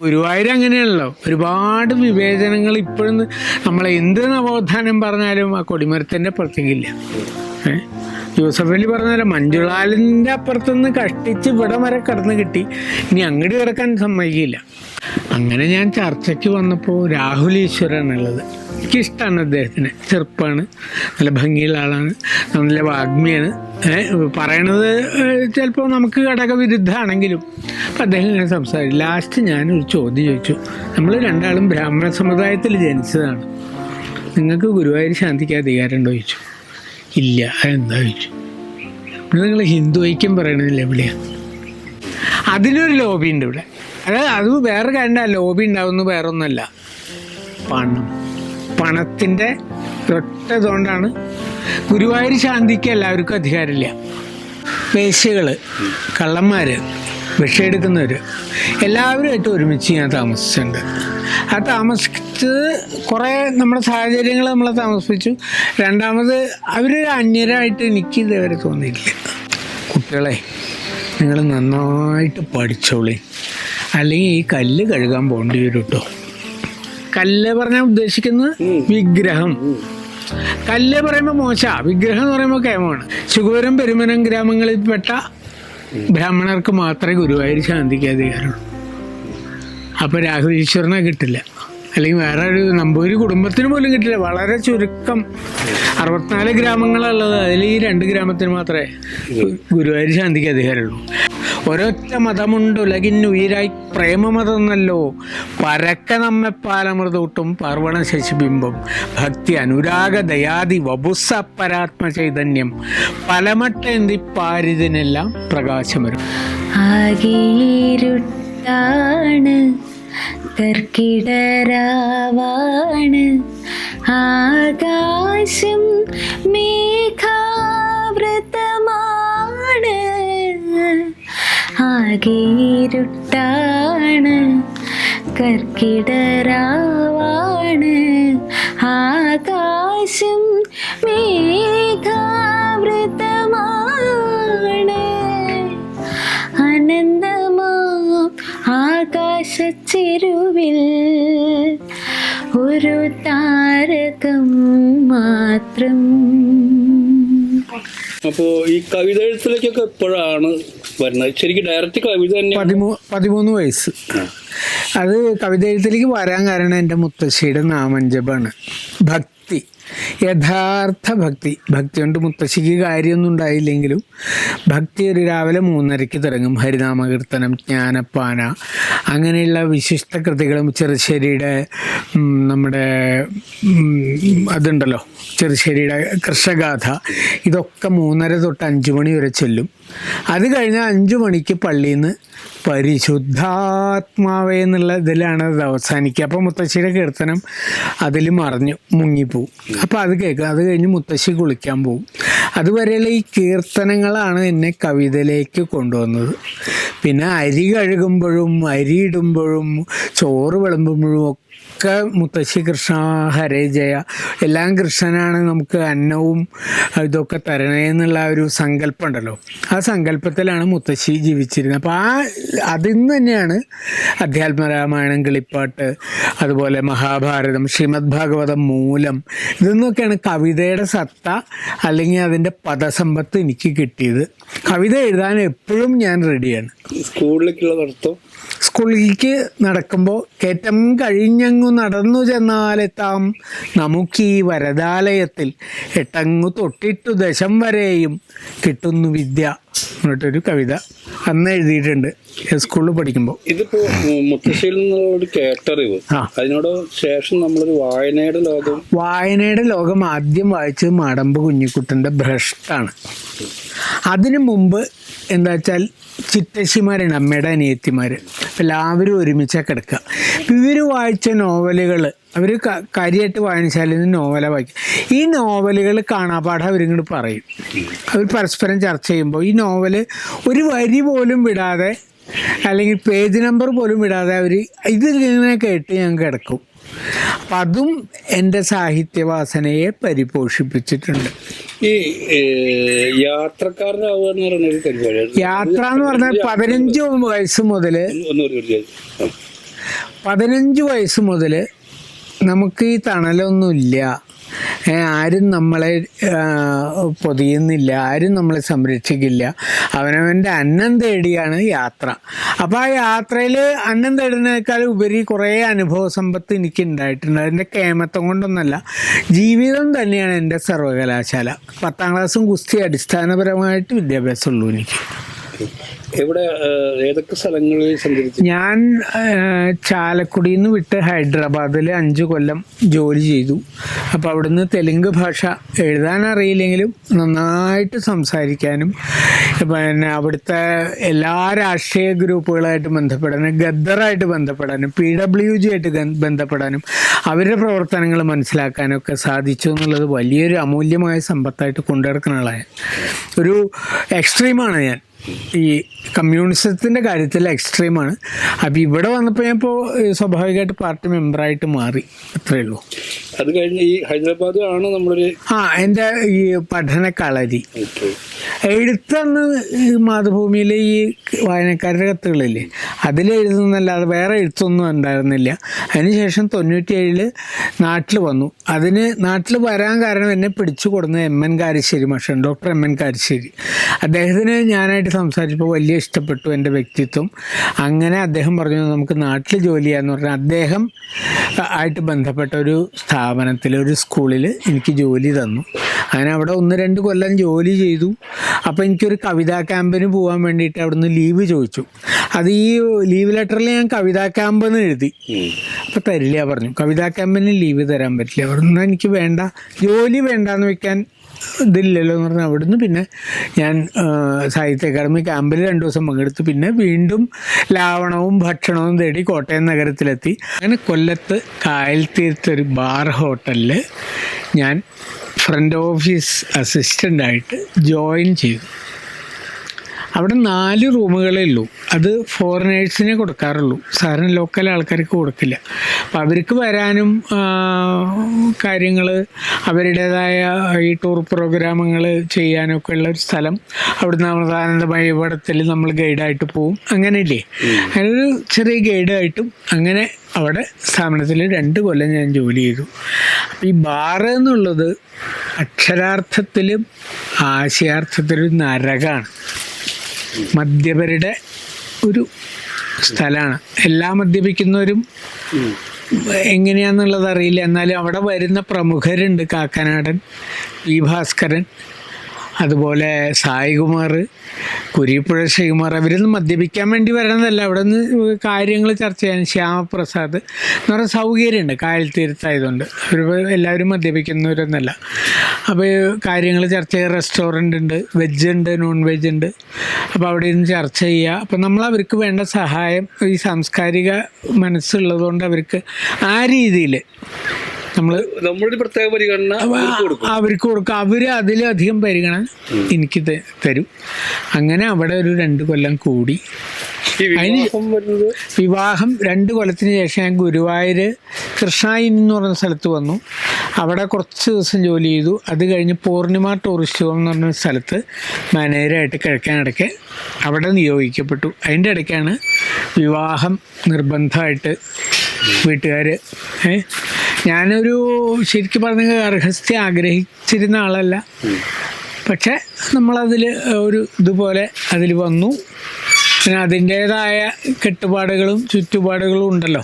ഗുരുവായൂർ അങ്ങനെയാണല്ലോ ഒരുപാട് വിവേചനങ്ങൾ ഇപ്പോഴും നമ്മളെ എന്ത് നവോത്ഥാനം പറഞ്ഞാലും ആ കൊടിമരത്തിന്റെ ഏ? യൂസഫ് അലി പറഞ്ഞാലും മഞ്ജുളാലിന്റെ അപ്പുറത്തുനിന്ന് കഷ്ടിച്ച് ഇവിടെ വരെ കടന്ന് കിട്ടി. ഇനി അങ്ങോട്ട് കിടക്കാൻ സമ്മതിക്കില്ല. അങ്ങനെ ഞാൻ ചർച്ചയ്ക്ക് വന്നപ്പോൾ രാഹുൽ ഈശ്വരാണുള്ളത്. എനിക്കിഷ്ടമാണ് അദ്ദേഹത്തിന്. ചെറുപ്പമാണ് നല്ല ഭംഗിയുള്ള ആളാണ്. നല്ല വാഗ്മിയാണ്. പറയണത് ചിലപ്പോൾ നമുക്ക് ഘടകവിരുദ്ധമാണെങ്കിലും അപ്പം അദ്ദേഹം ഇങ്ങനെ സംസാരിച്ചു. ലാസ്റ്റ് ഞാനൊരു ചോദ്യം ചോദിച്ചു. നമ്മൾ രണ്ടാളും ബ്രാഹ്മണ സമുദായത്തിൽ ജനിച്ചതാണ്. നിങ്ങൾക്ക് ഗുരുവായൂർ ശാന്തിക്ക് അധികാരം ചോദിച്ചു. ഇല്ല എന്താ ചോദിച്ചു? നിങ്ങൾ ഹിന്ദു ഐക്യം പറയണതില്ല എവിടെയാണ് അതിനൊരു ലോബി ഉണ്ട് ഇവിടെ. അതായത് അത് വേറെ കാര്യ ലോബി ഉണ്ടാവുന്ന വേറെ പണം. പണത്തിന്റെ ഒറ്റ ഇതുകൊണ്ടാണ് ഗുരുവായൂർ ശാന്തിക്ക് എല്ലാവർക്കും അധികാരമില്ല. വേശ്യകൾ കള്ളന്മാർ വിഷയെടുക്കുന്നവർ എല്ലാവരുമായിട്ട് ഒരുമിച്ച് ഞാൻ താമസിച്ചിട്ടുണ്ട്. ആ താമസിച്ചത് കുറേ നമ്മുടെ സാഹചര്യങ്ങൾ നമ്മളെ താമസിപ്പിച്ചു. രണ്ടാമത് അവരൊരു അന്യരായിട്ട് എനിക്ക് ഇതുവരെ തോന്നിയിട്ടില്ല. കുട്ടികളെ നിങ്ങൾ നന്നായിട്ട് പഠിച്ചോളി. അല്ലെങ്കിൽ ഈ കല്ല് കഴുകാൻ പോകേണ്ടി വരും കേട്ടോ കല്ല് പറഞ്ഞാൽ ഉദ്ദേശിക്കുന്നത് വിഗ്രഹം. കല്ല് പറയുമ്പോൾ മോശ. വിഗ്രഹം എന്ന് പറയുമ്പോൾ കേമമാണ്. ശുഗുവരം പെരുമനം ഗ്രാമങ്ങളിൽപ്പെട്ട ബ്രാഹ്മണർക്ക് മാത്രമേ ഗുരുവായൂർ ശാന്തിക്ക് അധികാരമുള്ളൂ. അപ്പോൾ രാഹുൽ ഈശ്വരനെ കിട്ടില്ല. അല്ലെങ്കിൽ വേറെ ഒരു നമ്പൂരി കുടുംബത്തിന് പോലും കിട്ടില്ല. വളരെ ചുരുക്കം. അറുപത്തിനാല് ഗ്രാമങ്ങളുള്ളത് അതിൽ ഈ രണ്ട് ഗ്രാമത്തിന് മാത്രമേ ഗുരുവായൂർ ശാന്തിക്ക് അധികാരമുള്ളൂ. ഒരൊറ്റ മതമുണ്ട്? ഉലകിന്നുയിരായി പ്രേമമതം എന്നല്ലോ പരക്ക നമ്മെ പാലമൃതൂട്ടും പാർവണ ശശിബിംബം ഭക്തി അനുരാഗ ദയാതി വപുസ പരാത്മ ചൈതന്യം. പലമട്ടേന്തി പാരിതിനെല്ലാം പ്രകാശമരും ആകേരുട്ടാണ് കർക്കിടരാവാണ് ആകാശം മേഘാവൃതമാണ്. ആകേരുട്ടാണ് കർക്കിടരാവാണ്. ആകാശം മേഘാവൃതമാണ് ആകാശച്ചെരുവിൽ ഒരു താരകം മാത്രം. അപ്പോ ഈ കവിത എഴുത്തിലേക്കൊക്കെ എപ്പോഴാണ് വരുന്നത്? ശരിക്കും ഡയറക്റ്റ് കവിത തന്നെ പതിമൂ പതിമൂന്ന് വയസ്സ്. അത് കവിത എഴുത്തിലേക്ക് വരാൻ കാരണം എന്റെ മുത്തശ്ശിയുടെ നാമഞ്ജപാണ് ഭക്തി. യഥാർത്ഥ ഭക്തി. ഭക്തി കൊണ്ട് മുത്തശ്ശിക്ക് കാര്യമൊന്നും ഉണ്ടായില്ലെങ്കിലും ഭക്തി ഒരു രാവിലെ മൂന്നരയ്ക്ക് തുടങ്ങും. ഹരിനാമകീർത്തനം ജ്ഞാനപ്പാന അങ്ങനെയുള്ള വിശിഷ്ട കൃതികളും ചെറുശ്ശേരിയുടെ നമ്മുടെ അതുണ്ടല്ലോ ചെറുശ്ശേരിയുടെ കൃഷഗാഥ ഇതൊക്കെ മൂന്നര തൊട്ട് അഞ്ച് മണി വരെ ചെല്ലും. അത് കഴിഞ്ഞാൽ അഞ്ചു മണിക്ക് പള്ളിയിൽ നിന്ന് പരിശുദ്ധാത്മാവേ എന്നുള്ള ഇതിലാണ് അത് അവസാനിക്കുക. അപ്പോൾ മുത്തശ്ശിയുടെ കീർത്തനം അതിൽ മറിഞ്ഞു മുങ്ങിപ്പോവും. അപ്പോൾ അത് കേൾക്കുക അത് കഴിഞ്ഞ് മുത്തശ്ശി കുളിക്കാൻ പോകും അതുവരെയുള്ള ഈ കീർത്തനങ്ങളാണ് എന്നെ കവിതയിലേക്ക് കൊണ്ടുവന്നത്. പിന്നെ അരി കഴുകുമ്പോഴും അരി ഇടുമ്പോഴും ചോറ് വിളമ്പുമ്പോഴും ഒക്കെ മുത്തശ്ശി കൃഷ്ണ ഹരേ ജയ എല്ലാം കൃഷ്ണനാണ് നമുക്ക് അന്നവും ഇതൊക്കെ തരണേ എന്നുള്ള ഒരു സങ്കല്പം ഉണ്ടല്ലോ ആ സങ്കല്പത്തിലാണ് മുത്തശ്ശി ജീവിച്ചിരുന്നത്. അപ്പോൾ ആ അതിൽ നിന്ന് തന്നെയാണ് അധ്യാത്മരാമായണം കിളിപ്പാട്ട് അതുപോലെ മഹാഭാരതം ശ്രീമദ് ഭാഗവതം മൂലം ഇതിൽ നിന്നൊക്കെയാണ് കവിതയുടെ സത്ത അല്ലെങ്കിൽ അതിന്റെ പദസമ്പത്ത് എനിക്ക് കിട്ടിയത്. കവിത എഴുതാൻ എപ്പോഴും ഞാൻ റെഡിയാണ് സ്കൂളിലേക്കുള്ള നടത്തം സ്കൂളിലേക്ക് നടക്കുമ്പോൾ കയറ്റം കഴിഞ്ഞങ്ങു നടന്നു ചെന്നാലെത്താം നമുക്ക് ഈ വരദാലയത്തിൽ. എട്ടങ്ങു തൊട്ടിട്ടു ദശം വരെയും കിട്ടുന്നു വിദ്യ. എന്നിട്ടൊരു കവിത. അന്ന് എഴുതിയിട്ടുണ്ട്. സ്കൂളിൽ പഠിക്കുമ്പോൾ ഇതിപ്പോ മുത്തശ്ശേരി കേട്ടറിവ് അതിനോട് ശേഷം നമ്മളൊരു വായനയുടെ ലോകം. വായനയുടെ ലോകം ആദ്യം വായിച്ചത് മാടമ്പ് കുഞ്ഞിക്കുട്ടന്റെ ഭ്രഷ്ടാണ്. അതിനു മുമ്പ് എന്താ വെച്ചാൽ ചിറ്റശ്ശിമാരാണ് അമ്മയുടെ അനിയത്തിമാർ എല്ലാവരും ഒരുമിച്ചാണ് കിടക്കുക. ഇവർ വായിച്ച നോവലുകൾ അവർ കാര്യമായിട്ട് വായനശാലയിൽ നിന്ന് നോവല വായിക്കും. ഈ നോവലുകൾ കാണാപാഠം അവരിങ്ങോട്ട് പറയും. അവർ പരസ്പരം ചർച്ച ചെയ്യുമ്പോൾ ഈ നോവൽ ഒരു വരി പോലും വിടാതെ അല്ലെങ്കിൽ പേജ് നമ്പർ പോലും വിടാതെ അവർ ഇത് ഇങ്ങനെ കേട്ട് ഞാൻ കിടക്കും. അപ്പം അതും എന്റെ സാഹിത്യവാസനയെ പരിപോഷിപ്പിച്ചിട്ടുണ്ട്. ഈ യാത്രക്കാരനാവുക യാത്ര എന്ന് പറഞ്ഞാൽ പതിനഞ്ച് വയസ്സ് മുതൽ. പതിനഞ്ച് വയസ്സ് മുതൽ നമുക്ക് ഈ തണലൊന്നുമില്ല. ആരും നമ്മളെ പൊതിയുന്നില്ല ആരും നമ്മളെ സംരക്ഷിക്കില്ല. അവനവന്റെ അന്നം തേടിയാണ് യാത്ര. അപ്പോൾ ആ യാത്രയിൽ അന്നം തേടുന്നതിനേക്കാൾ ഉപരി കുറേ അനുഭവ സമ്പത്ത് എനിക്ക് ഉണ്ടായിട്ടുണ്ട് അതിന്റെ കേമത്വം കൊണ്ടൊന്നല്ല ജീവിതം തന്നെയാണ് എന്റെ സർവകലാശാല പത്താം ക്ലാസ്സും ഗുസ്തി അടിസ്ഥാനപരമായിട്ട് വിദ്യാഭ്യാസമുള്ളൂ എനിക്ക്. എവിടെ ഏതൊക്കെ സ്ഥലങ്ങളിൽ സഞ്ചരിച്ചു? ഞാൻ ചാലക്കുടിയിൽ നിന്ന് വിട്ട് ഹൈദരാബാദിൽ അഞ്ച് കൊല്ലം ജോലി ചെയ്തു. അപ്പോൾ അവിടുന്ന് തെലുങ്ക് ഭാഷ എഴുതാൻ അറിയില്ലെങ്കിലും നന്നായിട്ട് സംസാരിക്കാനും പിന്നെ അവിടുത്തെ എല്ലാ രാഷ്ട്രീയ ഗ്രൂപ്പുകളായിട്ട് ബന്ധപ്പെടാനും ഗദ്ദറായിട്ട് ബന്ധപ്പെടാനും പി ഡബ്ല്യു ജി ആയിട്ട് ബന്ധപ്പെടാനും അവരുടെ പ്രവർത്തനങ്ങൾ മനസ്സിലാക്കാനൊക്കെ സാധിച്ചു എന്നുള്ളത് വലിയൊരു അമൂല്യമായ സമ്പത്തായിട്ട് കൊണ്ടുനടക്കുന്ന ആളാണ്. ഒരു എക്സ്ട്രീമാണ് ഞാൻ. ഈ കമ്മ്യൂണിസത്തിന്റെ കാര്യത്തിൽ എക്സ്ട്രീമാണ്. അപ്പോൾ ഇവിടെ വന്നപ്പോൾ ഞാൻ ഇപ്പോൾ സ്വാഭാവികമായിട്ട് പാർട്ടി മെമ്പറായിട്ട് മാറി. അത്രയേ ഉള്ളൂ. അത് കഴിഞ്ഞ് ഈ ഹൈദരാബാദ് ആണ് നമ്മളൊരു ആ എന്റെ ഈ പഠന കളരി. എഴുത്തെന്ന് മാതൃഭൂമിയിലെ ഈ വായനക്കാരുടെ കത്തുകളില്ലേ അതിലെഴുതുന്നല്ലാതെ വേറെ എഴുത്തൊന്നും ഉണ്ടായിരുന്നില്ല. അതിനുശേഷം തൊണ്ണൂറ്റിയേഴിൽ നാട്ടിൽ വന്നു. അതിന് നാട്ടിൽ വരാൻ കാരണം എന്നെ പിടിച്ചു കൊടുന്ന എം എൻ കാരിശ്ശേരി മാഷൻ ഡോക്ടർ എം എൻ കാരിശ്ശേരി. അദ്ദേഹത്തിന് ഞാനായിട്ട് സംസാരിച്ചപ്പോൾ വലിയ ഇഷ്ടപ്പെട്ടു എന്റെ വ്യക്തിത്വം. അങ്ങനെ അദ്ദേഹം പറഞ്ഞു നമുക്ക് നാട്ടിൽ ജോലി ചെയ്യാന്ന് പറഞ്ഞാൽ അദ്ദേഹം ആയിട്ട് ബന്ധപ്പെട്ട ഒരു സ്ഥാപനത്തിൽ ഒരു സ്കൂളിൽ എനിക്ക് ജോലി തന്നു. അങ്ങനെ അവിടെ ഒന്ന് രണ്ട് കൊല്ലം ജോലി ചെയ്തു. അപ്പോൾ എനിക്കൊരു കവിതാ ക്യാമ്പിന് പോകാൻ വേണ്ടിയിട്ട് അവിടുന്ന് ലീവ് ചോദിച്ചു. അത് ഈ ലീവ് ലെറ്ററിൽ ഞാൻ കവിതാ ക്യാമ്പ് എന്ന് എഴുതി. അപ്പോൾ തരില്ല പറഞ്ഞു. കവിതാ ക്യാമ്പിന് ലീവ് തരാൻ പറ്റില്ല. അവിടുന്ന് എനിക്ക് വേണ്ട ജോലി വേണ്ടാന്ന് വെക്കാൻ ഇതില്ലല്ലോ എന്ന് പറഞ്ഞാൽ അവിടുന്ന് പിന്നെ ഞാൻ സാഹിത്യ അക്കാദമി ക്യാമ്പിൽ രണ്ട് ദിവസം പങ്കെടുത്തു. പിന്നെ വീണ്ടും ലാവണവും ഭക്ഷണവും തേടി കോട്ടയം നഗരത്തിലെത്തി. അങ്ങനെ കൊല്ലത്ത് കായൽ തീർത്തൊരു ബാർ ഹോട്ടലിൽ ഞാൻ ഫ്രണ്ട് ഓഫീസ് അസിസ്റ്റന്റായിട്ട് ജോയിൻ ചെയ്തു. അവിടെ നാല് റൂമുകളേ ഉള്ളൂ. അത് ഫോറിനേഴ്സിനെ കൊടുക്കാറുള്ളൂ. സാറിന് ലോക്കൽ ആൾക്കാർക്ക് കൊടുക്കില്ല. അപ്പം അവർക്ക് വരാനും കാര്യങ്ങൾ അവരുടേതായ ഈ ടൂർ പ്രോഗ്രാമുകൾ ചെയ്യാനൊക്കെ ഉള്ള ഒരു സ്ഥലം അവിടുന്ന് അമൃതാനന്ദമയ ഇവിടത്തിൽ നമ്മൾ ഗൈഡായിട്ട് പോവും. അങ്ങനെയില്ലേ? അങ്ങനെ ഒരു ചെറിയ ഗൈഡായിട്ടും അങ്ങനെ അവിടെ സ്ഥാപനത്തിൽ രണ്ട് കൊല്ലം ഞാൻ ജോലി ചെയ്തു. അപ്പം ഈ ബാറ് എന്നുള്ളത് അക്ഷരാർത്ഥത്തിലും ആശയാർത്ഥത്തിലും നരകാണ്. മദ്യപരുടെ ഒരു സ്ഥലമാണ് എല്ലാ മദ്യപിക്കുന്നവരും എങ്ങനെയാന്നുള്ളത് അറിയില്ല. എന്നാലും അവിടെ വരുന്ന പ്രമുഖരുണ്ട് കാക്കനാടൻ വി ഭാസ്കരൻ അതുപോലെ സായികുമാർ കുരിപ്പുഴ ശ്രീകുമാർ അവരൊന്നും മദ്യപിക്കാൻ വേണ്ടി വരണതല്ല. അവിടെ നിന്ന് കാര്യങ്ങൾ ചർച്ച ചെയ്യാൻ ശ്യാമപ്രസാദ് എന്ന് പറയുന്ന സൗകര്യമുണ്ട്. കായൽ തീരത്തായതുകൊണ്ട്. അവർ എല്ലാവരും മദ്യപിക്കുന്നവരൊന്നല്ല. അപ്പോൾ കാര്യങ്ങൾ ചർച്ച ചെയ്യാൻ റെസ്റ്റോറന്റ് ഉണ്ട് വെജ് ഉണ്ട് നോൺ വെജ് ഉണ്ട്. അപ്പോൾ അവിടെ ഇരുന്ന് ചർച്ച ചെയ്യുക അപ്പോൾ നമ്മൾ അവർക്ക് വേണ്ട സഹായം ഈ സാംസ്കാരിക മനസ്സുള്ളതുകൊണ്ട് അവർക്ക് ആ രീതിയിൽ നമ്മൾ നമ്മളൊരു പ്രത്യേക പരിഗണന അവർക്ക് കൊടുക്കും. അവർ അതിലധികം പരിഗണന എനിക്ക് തരും. അങ്ങനെ അവിടെ ഒരു രണ്ട് കൊല്ലം കൂടി. വിവാഹം രണ്ട് കൊല്ലത്തിന് ശേഷം ഞാൻ ഗുരുവായൂർ കൃഷ്ണായിൻ എന്ന് പറഞ്ഞ സ്ഥലത്ത് വന്നു. അവിടെ കുറച്ച് ദിവസം ജോലി ചെയ്തു. അത് കഴിഞ്ഞ് പൂർണിമ ടൂറിസ്റ്റ് ഹോം എന്ന് പറഞ്ഞ സ്ഥലത്ത് മാനേജരായിട്ട് കിഴക്കാനിടയ്ക്ക് അവിടെ നിയോഗിക്കപ്പെട്ടു. അതിന്റെ ഇടയ്ക്കാണ് വിവാഹം നിർബന്ധമായിട്ട് വീട്ടുകാർ ഞാനൊരു ശരിക്കും പറഞ്ഞ അർഹസ്ഥ ആഗ്രഹിച്ചിരുന്ന ആളല്ല. പക്ഷെ നമ്മളതിൽ ഒരു ഇതുപോലെ അതിൽ വന്നു. പിന്നെ അതിന്റേതായ കെട്ടുപാടുകളും ചുറ്റുപാടുകളും ഉണ്ടല്ലോ.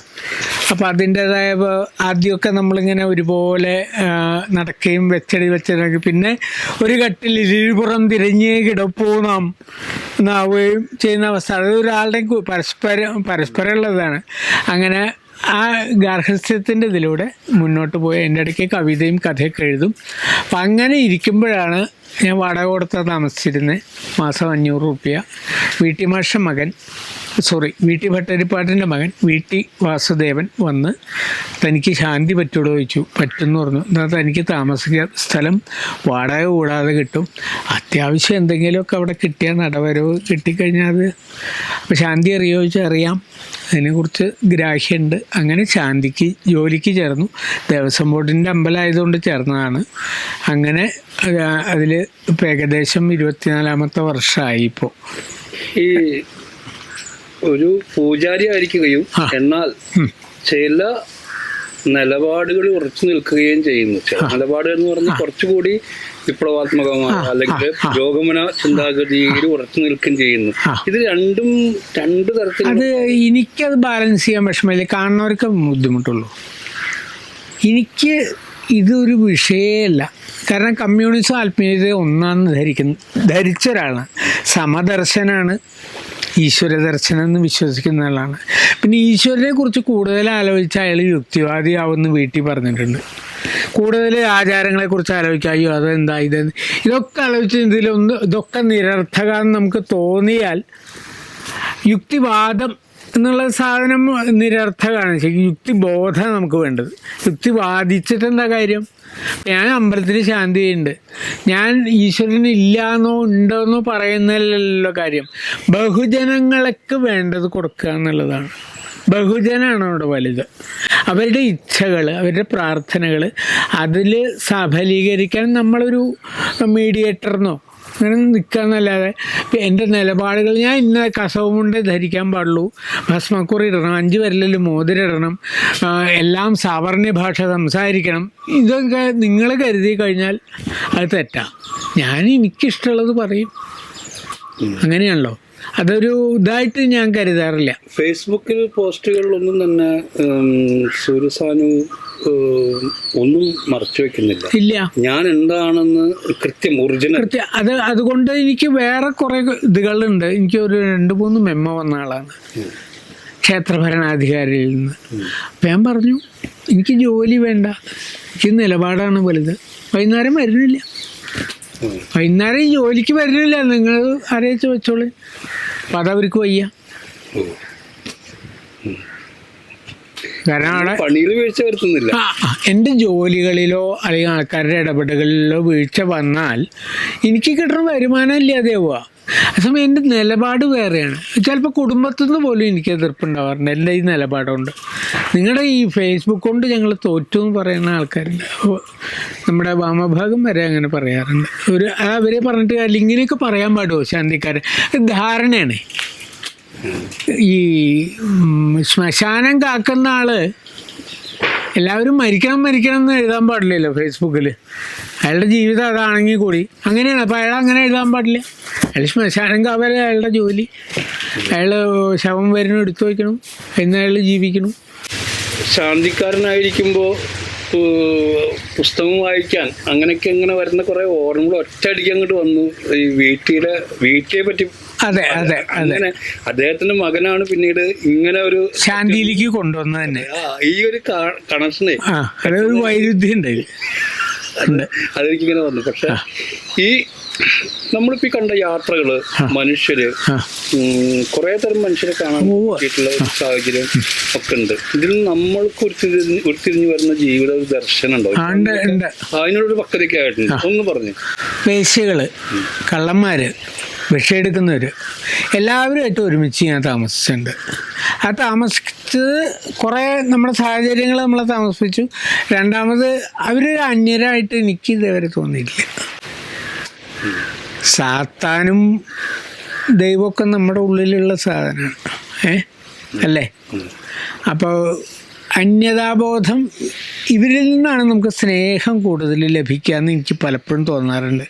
അപ്പോൾ അതിന്റേതായ ആദ്യമൊക്കെ നമ്മളിങ്ങനെ ഒരുപോലെ നടക്കുകയും വെച്ചടി വെച്ചടി പിന്നെ ഒരു കട്ടിൽ ഇരുപുറം തിരിഞ്ഞ് കിടപ്പൂ നാം എന്നാവുകയും ചെയ്യുന്ന അവസ്ഥ. അത് ഒരാളുടെയും പരസ്പരം പരസ്പരമുള്ളതാണ് അങ്ങനെ ആ ഗാർഹസ്ഥ്യത്തിന്റെ ഇതിലൂടെ മുന്നോട്ട് പോയി. എന്റെ ഇടയ്ക്ക് കവിതയും കഥയൊക്കെ എഴുതും. അപ്പം അങ്ങനെ ഇരിക്കുമ്പോഴാണ് ഞാൻ വാടക കൊടുത്ത താമസിച്ചിരുന്നത് മാസം അഞ്ഞൂറ് റുപ്യ. വീട്ടിമാഷ മകൻ. സോറി വി ടി ഭട്ടരിപ്പാട്ടിന്റെ മകൻ വി ടി വാസുദേവൻ വന്ന് തനിക്ക് ശാന്തി പറ്റുള്ളൂ ചോദിച്ചു. പറ്റുമെന്ന് പറഞ്ഞു. എന്നാൽ തനിക്ക് താമസിക്കാൻ സ്ഥലം വാടക കൂടാതെ കിട്ടും. അത്യാവശ്യം എന്തെങ്കിലുമൊക്കെ അവിടെ കിട്ടിയ നടവരവ് കിട്ടിക്കഴിഞ്ഞാൽ അത് അപ്പോൾ ശാന്തി അറിയോ ചോദിച്ചാൽ അറിയാം. അതിനെക്കുറിച്ച് ഗ്രാഹ്യമുണ്ട്. അങ്ങനെ ശാന്തിക്ക് ജോലിക്ക് ചേർന്നു. ദേവസ്വം ബോർഡിന്റെ അമ്പലമായതുകൊണ്ട് ചേർന്നതാണ്. അങ്ങനെ അതിൽ ഇപ്പോൾ ഏകദേശം ഇരുപത്തിനാലാമത്തെ വർഷമായി ഇപ്പോൾ ഈ ഒരു പൂജാരി ആയിരിക്കുകയും എന്നാൽ. ചില നിലപാടുകൾ ഉറച്ചു നിൽക്കുകയും ചെയ്യുന്നു. ചില നിലപാട് എന്ന് പറഞ്ഞാൽ കുറച്ചുകൂടി വിപ്ലവാത്മകമായ അല്ലെങ്കിൽ. പുരോഗമന ചിന്താഗതിയിൽ ഉറച്ചു നിൽക്കുകയും ചെയ്യുന്നു. ഇത് രണ്ടും രണ്ട് തരത്തിൽ അത് എനിക്കത് ബാലൻസ് ചെയ്യാൻ വിഷമമില്ല. കാണുന്നവർക്ക് ബുദ്ധിമുട്ടുള്ളൂ. എനിക്ക് ഇതൊരു വിഷയമല്ല. കാരണം കമ്മ്യൂണിസം ആത്മീയത ഒന്നാന്ന് ധരിക്കുന്നു ധരിച്ച ഒരാളാണ്. സമദർശനാണ്. ഈശ്വര ദർശനം എന്ന് വിശ്വസിക്കുന്ന ആളാണ് പിന്നെ ഈശ്വരനെ കുറിച്ച് കൂടുതൽ ആലോചിച്ച അയാൾ യുക്തിവാദിയാവുമെന്ന് വീട്ടിൽ പറഞ്ഞിട്ടുണ്ട്. കൂടുതൽ ആചാരങ്ങളെ കുറിച്ച് ആലോചിക്കുക അയ്യോ അതെന്താ ഇത്? ഇതൊക്കെ ആലോചിച്ച് ഇതിലൊന്ന് ഇതൊക്കെ നിരർത്ഥകാന്ന് നമുക്ക് തോന്നിയാൽ യുക്തിവാദം എന്നുള്ള സാധനം നിരർത്ഥകമാണ്. ശരിക്കും യുക്തിബോധം നമുക്ക് വേണ്ടത്. യുക്തി വാദിച്ചിട്ട് എന്താ കാര്യം? ഞാൻ അമ്പലത്തിൽ ശാന്തി ഉണ്ട് ഞാൻ ഈശ്വരൻ ഇല്ലാന്നോ ഉണ്ടോന്നോ പറയുന്നതിലല്ലോ കാര്യം. ബഹുജനങ്ങൾക്ക് വേണ്ടത് കൊടുക്കുക എന്നുള്ളതാണ്. ബഹുജനാണ് അവിടെ വലുത്. അവരുടെ ഇച്ഛകൾ അവരുടെ പ്രാർത്ഥനകൾ അതിൽ സഫലീകരിക്കാൻ നമ്മളൊരു മീഡിയേറ്ററിനോ അങ്ങനെ നിൽക്കാന്നല്ലാതെ ഇപ്പം എന്റെ നിലപാടുകൾ ഞാൻ ഇന്ന കസവുമുണ്ട് ധരിക്കാൻ പാടുള്ളൂ. ഭസ്മക്കുറി ഇടണം അഞ്ച് വിരലിൽ മോതിരിടണം ഇടണം എല്ലാം സാവർണ്യ ഭാഷ സംസാരിക്കണം. ഇതൊക്കെ നിങ്ങൾ കരുതി കഴിഞ്ഞാൽ അത് തെറ്റാ. ഞാൻ എനിക്കിഷ്ടമുള്ളത് പറയും. അങ്ങനെയാണല്ലോ. അതൊരു ഇതായിട്ട് ഞാൻ കരുതാറില്ല. ഫേസ്ബുക്കിൽ പോസ്റ്റുകളിലൊന്നും തന്നെ സുരസാനു സൂര്യസാനു ഒന്നും മറച്ചു വെക്കുന്നില്ല. ഇല്ല. ഞാൻ എന്താണെന്ന് കൃത്യം ഒറിജിനൽ. കൃത്യം അത് അതുകൊണ്ട് എനിക്ക് വേറെ കുറെ ഇതുകളുണ്ട്. എനിക്ക് ഒരു രണ്ട് മൂന്ന് മെമ്മ വന്ന ആളാണ്. ക്ഷേത്രഭരണാധികാരിയിൽ നിന്ന്. അപ്പം ഞാൻ പറഞ്ഞു എനിക്ക് ജോലി വേണ്ട. എനിക്ക് നിലപാടാണ് വലുത്. വൈകുന്നേരം വരുന്നില്ല. വൈകുന്നേരം ഈ ജോലിക്ക് വരുന്നില്ല. നിങ്ങൾ അറിയിച്ച് വെച്ചോളൂ അപ്പം അതവർക്ക് വയ്യ. കാരണം അവിടെ പണിയിൽ വീഴ്ച വരുത്തുന്നില്ല. എന്റെ ജോലികളിലോ അല്ലെങ്കിൽ ആൾക്കാരുടെ ഇടപെടലുകളിലോ വീഴ്ച വന്നാൽ എനിക്ക് കിട്ടുന്ന വരുമാനം ഇല്ലാതെ പോവാ അതേസമയം എന്റെ നിലപാട് വേറെയാണ്. ചിലപ്പോൾ കുടുംബത്തിൽ നിന്ന് പോലും എനിക്ക് എതിർപ്പുണ്ടാവാറുണ്ട്. എന്റെ ഈ നിലപാടുണ്ട് നിങ്ങളുടെ ഈ ഫേസ്ബുക്ക് കൊണ്ട് ഞങ്ങൾ തോറ്റു എന്ന് പറയുന്ന ആൾക്കാരുണ്ട് ഓ, നമ്മുടെ വാമഭാഗം വരെ അങ്ങനെ പറയാറുണ്ട്. ഒരു അവരെ പറഞ്ഞിട്ട് അല്ലെങ്കിൽ ഇങ്ങനെയൊക്കെ പറയാൻ പാടുമോ ശാന്തിക്കാരൻ? ധാരണയാണ്. ഈ ശ്മശാനം കാക്കുന്ന ആൾ എല്ലാവരും മരിക്കണം മരിക്കണം എന്ന് എഴുതാൻ പാടില്ലല്ലോ ഫേസ്ബുക്കിൽ അയാളുടെ ജീവിതം അതാണെങ്കിൽ കൂടി. അങ്ങനെയാണ്. അപ്പോൾ അയാൾ അങ്ങനെ എഴുതാൻ പാടില്ല. അയാൾ ശ്മശാനം കാവലെ അയാളുടെ ജോലി. അയാൾ ശവം വരുന്ന എടുത്തു വയ്ക്കണം. എന്ന് അയാൾ ജീവിക്കണം. ശാന്തിക്കാരനായിരിക്കുമ്പോൾ പുസ്തകം വായിക്കാൻ അങ്ങനെയൊക്കെ ഇങ്ങനെ വരുന്ന കുറെ ഓർമ്മകൾ ഒറ്റയടിക്ക് അങ്ങോട്ട് വന്നു. ഈ വീട്ടിലെ വീട്ടിലെ പറ്റി അതെ അതെ അങ്ങനെ അദ്ദേഹത്തിന്റെ മകനാണ് പിന്നീട് ഇങ്ങനെ ഒരു ശാന്തിയിലേക്ക് കൊണ്ടുവന്നത് തന്നെ. ഈ ഒരു കണക്ഷനെ ഒരു വൈരുദ്ധ്യം ഉണ്ട്. അതെനിക്കിങ്ങനെ വന്നു. പക്ഷെ ഈ നമ്മളിപ്പോ കണ്ട യാത്രകൾ മനുഷ്യര് കുറെ തരം മനുഷ്യരെ കാണാൻ. പറ്റിയിട്ടുള്ള ഒരു സാഹചര്യം ഒക്കെ ഉണ്ട് ഇതിൽ നമ്മൾക്ക് ഉരുത്തിരിഞ്ഞ് ഉരുത്തിരിഞ്ഞു വരുന്ന ജീവിത ഒരു ദർശനം ഉണ്ടോ? ആ, ഉണ്ട് ഉണ്ട്. അതിനോടൊരു പക്വതയൊക്കെ ആയിട്ടുണ്ട്. ഒന്ന് പറഞ്ഞു. വേശ്യകൾ കള്ളന്മാര് ഭിക്ഷയെടുക്കുന്നവർ എല്ലാവരുമായിട്ട് ഒരുമിച്ച് ഞാൻ താമസിച്ചിട്ടുണ്ട്. ആ താമസിച്ച് കുറേ നമ്മുടെ സാഹചര്യങ്ങൾ നമ്മളെ താമസിപ്പിച്ചു. രണ്ടാമത് അവരൊരു അന്യരായിട്ട് എനിക്ക് ഇതുവരെ തോന്നിയിട്ടില്ല. സാത്താനും ദൈവമൊക്കെ നമ്മുടെ ഉള്ളിലുള്ള സാധനമാണ്. ഏ? അല്ലേ? അപ്പോൾ അന്യതാബോധം ഇവരിൽ നിന്നാണ് നമുക്ക് സ്നേഹം കൂടുതൽ ലഭിക്കുക എന്ന് എനിക്ക് പലപ്പോഴും തോന്നാറുണ്ട്.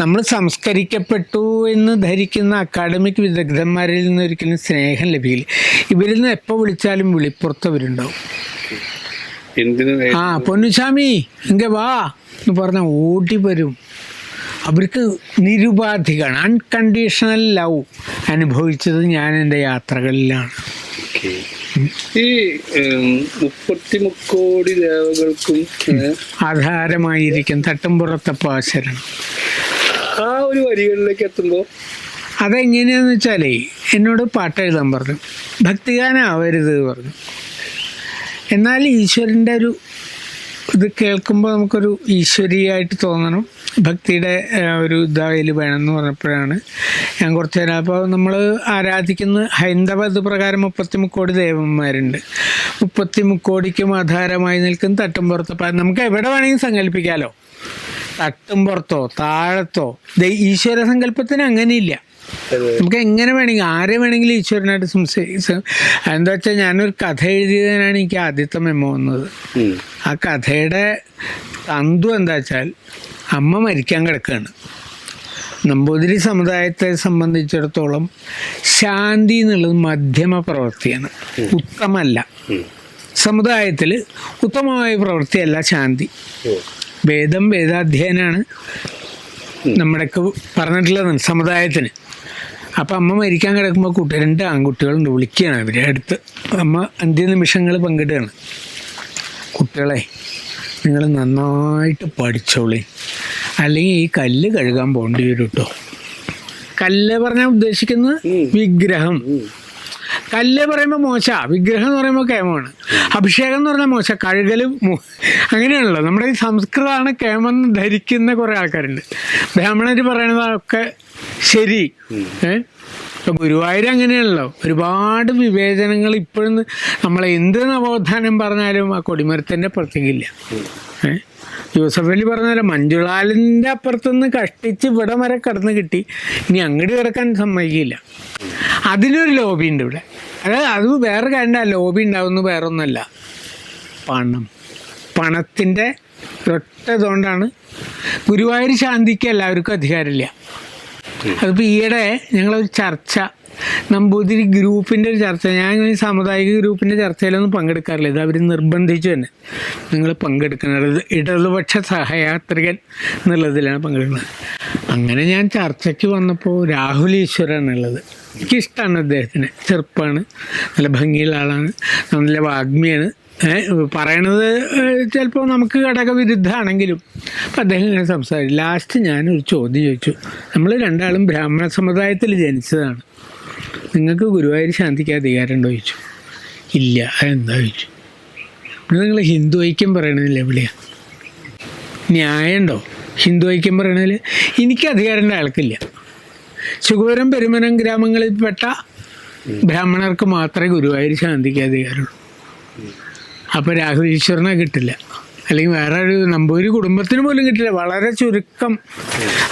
നമ്മൾ സംസ്കരിക്കപ്പെട്ടു എന്ന് ധരിക്കുന്ന അക്കാഡമിക് വിദഗ്ധന്മാരിൽ നിന്ന് ഒരിക്കലും സ്നേഹം ലഭിക്കില്ല. ഇവരിൽ നിന്ന് എപ്പോൾ വിളിച്ചാലും വിളിപ്പുറത്തവരുണ്ടാവും ആ പൊന്നുസ്വാമി ഇങ്ങ വാ എന്ന് പറഞ്ഞാൽ ഓടി വരും. അവർക്ക് നിരുപാധികമാണ്. അൺകണ്ടീഷണൽ ലവ് അനുഭവിച്ചത് ഞാൻ എന്റെ യാത്രകളിലാണ്. ഈ മുപ്പത്തിമുക്കോടി മുപ്പത്തി മുക്കോടി ദേവകൾക്കും ആധാരമായിരിക്കും തട്ടുംപുറത്തെ പാശരണം. ആ ഒരു വരികളിലേക്ക് എത്തുമ്പോൾ അതെങ്ങനെയാന്ന് വെച്ചാലേ എന്നോട് പാട്ട് എഴുതാൻ പറഞ്ഞു. ഭക്തിഗാനാവരുത് പറഞ്ഞു. എന്നാൽ ഈശ്വരന്റെ ഒരു ഇത് കേൾക്കുമ്പോൾ നമുക്കൊരു ഈശ്വരീയായിട്ട് തോന്നണം. ഭക്തിയുടെ ഒരു ഒരു വേണം എന്ന് പറഞ്ഞപ്പോഴാണ് ഞാൻ കുറച്ച് നേരം അപ്പോൾ നമ്മൾ ആരാധിക്കുന്ന ഹൈന്ദവ ഇത് പ്രകാരം മുപ്പത്തി മുക്കോടി ദേവന്മാരുണ്ട്. മുപ്പത്തി മുക്കോടിക്കും ആധാരമായി നിൽക്കുന്ന തട്ടും പുറത്ത്. നമുക്ക് എവിടെ വേണമെങ്കിൽ സങ്കല്പിക്കാമല്ലോ തട്ടുംപുറത്തോ താഴത്തോ. ദൈ- ഈശ്വര സങ്കല്പത്തിന് അങ്ങനെയില്ല. നമുക്ക് എങ്ങനെ വേണമെങ്കിൽ ആരെ വേണമെങ്കിലും ഈശ്വരനായിട്ട് സംസാരിക്കും എന്താ വെച്ചാൽ ഞാനൊരു കഥ എഴുതിയതിനാണ് എനിക്ക് ആദ്യത്തെ മെമ്മോ വന്നത്. ആ കഥയുടെ തന്തു എന്താ വെച്ചാൽ അമ്മ മരിക്കാൻ കിടക്കുകയാണ്. നമ്പൂതിരി സമുദായത്തെ സംബന്ധിച്ചിടത്തോളം ശാന്തി എന്നുള്ളത് മധ്യമ പ്രവൃത്തിയാണ്. ഉത്തമല്ല സമുദായത്തിൽ ഉത്തമമായ പ്രവൃത്തിയല്ല ശാന്തി. വേദം വേദാധ്യയനാണ് നമ്മുടെയൊക്കെ പറഞ്ഞിട്ടുള്ളത് സമുദായത്തിന്. അപ്പം അമ്മ മരിക്കാൻ കിടക്കുമ്പോൾ കുട്ടി രണ്ട് ആൺകുട്ടികളുണ്ട്. വിളിക്കുകയാണ് അവരെ അടുത്ത്. അമ്മ അന്ത്യനിമിഷങ്ങൾ പങ്കിടുകയാണ്. കുട്ടികളെ നിങ്ങൾ നന്നായിട്ട് പഠിച്ചോളി. അല്ലെങ്കിൽ ഈ കല്ല് കഴുകാൻ പോകേണ്ടി വരും കേട്ടോ കല്ല് പറഞ്ഞാൽ ഉദ്ദേശിക്കുന്നത് വിഗ്രഹം. കല്ല് പറയുമ്പോൾ മോശ. വിഗ്രഹം എന്ന് പറയുമ്പോൾ കേമമാണ്. അഭിഷേകം എന്ന് പറഞ്ഞാൽ മോശ. കഴുകൽ അങ്ങനെയാണല്ലോ. നമ്മുടെ ഈ സംസ്കൃതമാണ് കേമം ധരിക്കുന്ന കുറേ ആൾക്കാരുണ്ട്. ബ്രാഹ്മണർ പറയണതൊക്കെ ശരി. ഏ? ഇപ്പൊ ഗുരുവായൂർ അങ്ങനെയാണല്ലോ. ഒരുപാട് വിവേചനങ്ങൾ ഇപ്പോഴും നമ്മളെ എന്ത് നവോത്ഥാനം പറഞ്ഞാലും ആ കൊടിമരത്തിന്റെ പുറത്തേക്കില്ല ഏ? യൂസഫ് അലി പറഞ്ഞാലും മഞ്ജുളാലിന്റെ അപ്പുറത്തുനിന്ന് കഷ്ടിച്ച് ഇവിടെ വരെ കടന്ന് കിട്ടി. ഇനി അങ്ങോട്ട് കിടക്കാൻ സമ്മതിക്കില്ല. അതിനൊരു ലോബി ഉണ്ട് ഇവിടെ. അതായത് അത് വേറെ കാര്യം ലോബി ഉണ്ടാവുന്ന വേറെ ഒന്നുമല്ല പണം. പണത്തിന്റെ ഒറ്റ ഇതുകൊണ്ടാണ് ഗുരുവായൂർ ശാന്തിക്ക് എല്ലാവർക്കും അധികാരമില്ല. അതിപ്പോൾ ഈയിടെ ഞങ്ങളൊരു ചർച്ച നമ്പൂതിരി ഗ്രൂപ്പിന്റെ ഒരു ചർച്ച. ഞാൻ ഈ സാമുദായിക ഗ്രൂപ്പിന്റെ ചർച്ചയിലൊന്നും പങ്കെടുക്കാറില്ല. ഇത് അവർ നിർബന്ധിച്ചു തന്നെ. നിങ്ങൾ പങ്കെടുക്കുന്നത് ഇടതുപക്ഷ സഹയാത്രികൻ എന്നുള്ളതിലാണ് പങ്കെടുക്കുന്നത്. അങ്ങനെ ഞാൻ ചർച്ചയ്ക്ക് വന്നപ്പോൾ രാഹുൽ ഈശ്വരാണുള്ളത് എനിക്കിഷ്ടമാണ് അദ്ദേഹത്തിന്. ചെറുപ്പമാണ് നല്ല ഭംഗിയുള്ള ആളാണ് നല്ല വാഗ്മിയാണ്. പറയണത് ചിലപ്പോൾ നമുക്ക് ഘടകവിരുദ്ധമാണെങ്കിലും അപ്പം അദ്ദേഹം ഇങ്ങനെ സംസാരിച്ചു. ലാസ്റ്റ് ഞാനൊരു ചോദ്യം ചോദിച്ചു. നമ്മൾ രണ്ടാളും ബ്രാഹ്മണ സമുദായത്തിൽ ജനിച്ചതാണ്. നിങ്ങൾക്ക് ഗുരുവായൂർ ശാന്തിക്ക് അധികാരമുണ്ടോ ചോദിച്ചു. ഇല്ല അതെന്താ ചോദിച്ചു. പിന്നെ നിങ്ങൾ ഹിന്ദു ഐക്യം പറയണതില്ല എവിടെയാ? ന്യായമുണ്ടോ? ഹിന്ദു ഐക്യം പറയണതിൽ എനിക്ക് അധികാരം ആൾക്കില്ല. സുഖപുരം പെരുമനം ഗ്രാമങ്ങളിൽപ്പെട്ട ബ്രാഹ്മണർക്ക് മാത്രമേ ഗുരുവായൂർ ശാന്തിക്ക് അധികാരമുള്ളൂ. അപ്പോൾ രാഹുൽ ഈശ്വരനെ കിട്ടില്ല. അല്ലെങ്കിൽ വേറെ ഒരു നമ്പൂരി കുടുംബത്തിന് പോലും കിട്ടില്ല. വളരെ ചുരുക്കം.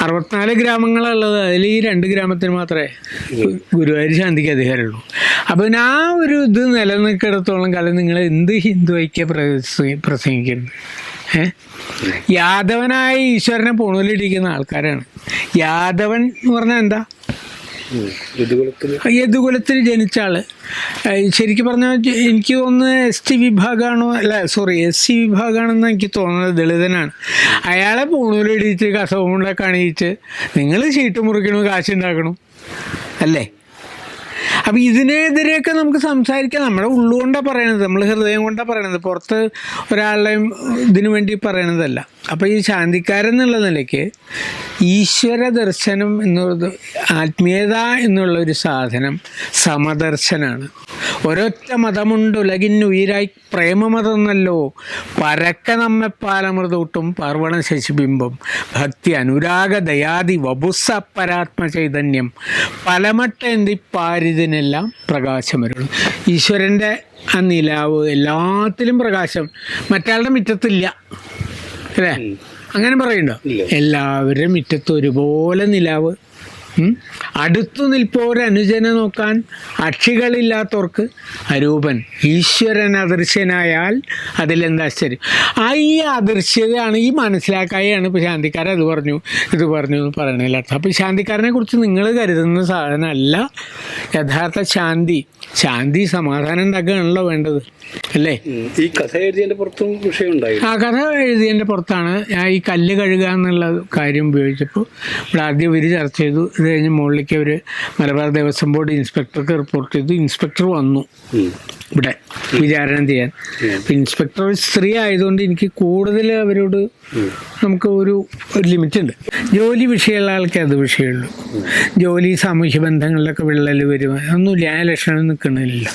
അറുപത്തിനാല് ഗ്രാമങ്ങളുള്ളത് അതിൽ ഈ രണ്ട് ഗ്രാമത്തിന് മാത്രമേ ഗുരുവായൂർ ശാന്തിക്ക് അധികാരമുള്ളൂ. അപ്പോൾ ആ ഒരു ഇത് നിലനിൽക്കിടത്തോളം കാലം നിങ്ങൾ എന്ത് ഹിന്ദു ഐക്യ പ്രസംഗി പ്രസംഗിക്കുന്നത് ഏഹ് യാദവനായ ഈശ്വരനെ പൂണൂലിടിക്കുന്ന ആൾക്കാരാണ്. യാദവൻ എന്ന് പറഞ്ഞാൽ എന്താ? യദുകുലത്തിൽ ജനിച്ച ആൾ. ശരിക്കും പറഞ്ഞാൽ എനിക്ക് തോന്നുന്നത് എസ് ടി വിഭാഗമാണോ അല്ല സോറി എസ് സി വിഭാഗമാണെന്ന് എനിക്ക് തോന്നുന്നത് ദളിതനാണ്. അയാളെ പൂണൂലിടിച്ച് കസവുകൊണ്ടൊക്കെ അണിയിച്ച് നിങ്ങൾ ചീട്ട് മുറിക്കണു കാശുണ്ടാക്കണം. അല്ലേ? അപ്പം ഇതിനെതിരെയൊക്കെ നമുക്ക് സംസാരിക്കാം. നമ്മുടെ ഉള്ളുകൊണ്ടാണ് പറയണത് നമ്മൾ ഹൃദയം കൊണ്ടാണ് പറയണത്. പുറത്ത് ഒരാളുടെയും ഇതിനു വേണ്ടി പറയണതല്ല. അപ്പോൾ ഈ ശാന്തിക്കാരെന്നുള്ള നിലയ്ക്ക് ഈശ്വര ദർശനം എന്നുള്ളത് ആത്മീയത എന്നുള്ള ഒരു സാധനം സമദർശനാണ്. ഒരൊറ്റ മതമുണ്ട് ഉലകിനുയിരായി പ്രേമമതം എന്നല്ലോ പരക്ക നമ്മെ പാലമൃതൂട്ടും പാർവണ ശശിബിംബം ഭക്തി അനുരാഗ ദയാതി വപുസ പരാത്മ ചൈതന്യം. പലമട്ടേന്തി പാരിതിനെല്ലാം പ്രകാശമരുള്ളൂ ഈശ്വരന്റെ ആ നിലാവ് എല്ലാത്തിലും പ്രകാശം. മറ്റാളുടെ മുറ്റത്തില്ല. അല്ലേ? അങ്ങനെ പറയണ്ടോ എല്ലാവരും എല്ലാവരുടെ മുറ്റത്ത് ഒരുപോലെ നിലാവ്? അടുത്തു നിൽപ്പോരെ അനുജനെ നോക്കാൻ അക്ഷികളില്ലാത്തവർക്ക് അരൂപൻ ഈശ്വരൻ അദൃശ്യനായാൽ അതിലെന്താ ആശ്ചര്യം? ആ ഈ അദൃശ്യതയാണ് ഈ മനസ്സിലാക്കായാണ് ഇപ്പോൾ ശാന്തിക്കാരൻ അത് പറഞ്ഞു ഇത് പറഞ്ഞു എന്ന് പറയണില്ല അപ്പോൾ ശാന്തിക്കാരനെ കുറിച്ച് നിങ്ങൾ കരുതുന്ന സാധനമല്ല യഥാർത്ഥ ശാന്തി. ശാന്തി സമാധാനം ഉണ്ടാക്കുകയാണല്ലോ വേണ്ടത് അല്ലേ? ഈ കഥ എഴുതിയതിന്റെ പുറത്തും വിഷയമുണ്ടായി ആ കഥ എഴുതിയതിന്റെ പുറത്താണ്. ഞാൻ ഈ കല്ല് കഴുകുക എന്നുള്ള കാര്യം ഉപയോഗിച്ചപ്പോൾ ഇവിടെ ആദ്യം ഇവർ ചർച്ച ചെയ്തു ഇത് കഴിഞ്ഞ് മുകളിലേക്ക് അവർ മലബാർ ദേവസ്വം ബോർഡ് ഇൻസ്പെക്ടർക്ക് റിപ്പോർട്ട് ചെയ്തു. ഇൻസ്പെക്ടർ വന്നു. ഇവിടെ വിചാരണ ചെയ്യാൻ. അപ്പം ഇൻസ്പെക്ടർ സ്ത്രീ ആയതുകൊണ്ട് എനിക്ക് കൂടുതൽ അവരോട് നമുക്ക് ഒരു ഒരു ലിമിറ്റ് ഉണ്ട്. ജോലി വിഷയമുള്ള ആൾക്കേ അത് വിഷയമുള്ളൂ. ജോലി സാമൂഹ്യ ബന്ധങ്ങളിലൊക്കെ വിള്ളൽ വരും ഒന്നും ലക്ഷണം നിൽക്കണില്ല.